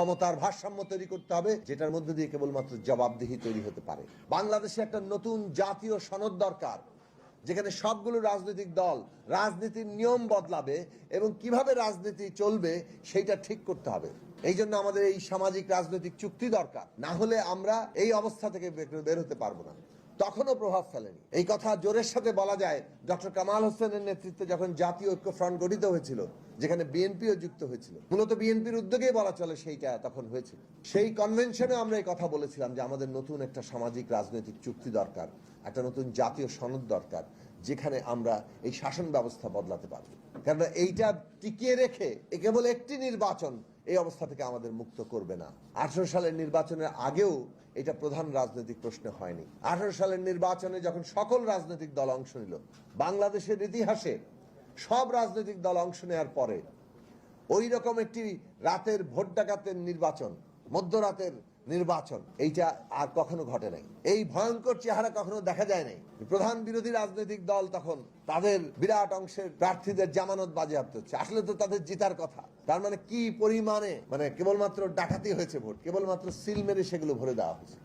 ক্ষমতার ভারসাম্য তৈরি করতে হবে, যেটার মধ্যে দিয়ে কেবলমাত্র জবাবদিহি তৈরি হতে পারে। বাংলাদেশে একটা নতুন জাতীয় সনদ দরকার, যেখানে সবগুলো রাজনৈতিক দল রাজনীতির নিয়ম বদলাবে এবং কীভাবে রাজনীতি চলবে সেইটা ঠিক করতে হবে। এই জন্য আমাদের এই সামাজিক রাজনৈতিক চুক্তি দরকার। না হলে আমরা এই অবস্থা থেকে বের- হতে পারব না। তখনও প্রভাব ফেলেনি। এই কথা জোরের সাথে বলা যায়, ডক্টর কামাল হোসেনের নেতৃত্বে যখন জাতীয় ঐক্য ফ্রন্ট গঠিত হয়েছিল, যেখানে বিএনপিও যুক্ত হয়েছিল, মূলত বিএনপির উদ্যোগেই বলা চলে সেইটা তখন হয়েছিল। সেই কনভেনশনে আমরা এই কথা বলেছিলাম যে আমাদের নতুন একটা সামাজিক রাজনৈতিক চুক্তি দরকার, একটা নতুন জাতীয় সনদ দরকার, যেখানে আমরা এই শাসন ব্যবস্থা বদলাতে পারব। কেননা এইটা টিকিয়ে রেখে কেবল একটি নির্বাচন এই অবস্থা থেকে আমাদের মুক্ত করবে না। আঠারো সালের নির্বাচনের আগেও এটা প্রধান রাজনৈতিক প্রশ্ন হয়নি। আঠারো সালের নির্বাচনে যখন সকল রাজনৈতিক দল অংশ নিল, বাংলাদেশের ইতিহাসে সব রাজনৈতিক দল অংশ নেওয়ার পরে ওই রকম একটি রাতের ভোট ডাকাতের নির্বাচন, মধ্যরাতের নির্বাচন, এইটা আর কখনো ঘটে নাই। এই ভয়ঙ্কর চেহারা কখনো দেখা যায় নাই। প্রধান বিরোধী রাজনৈতিক দল তখন তাদের বিরাট অংশের প্রার্থীদের জামানত বাজেয়াপ্ত হচ্ছে। আসলে তো তাদের জিতার কথা। তার মানে কি পরিমাণে মানে কেবলমাত্র ডাকাতি হয়েছে ভোট, কেবলমাত্র সিল মেরে সেগুলো ভরে দেওয়া হয়েছে।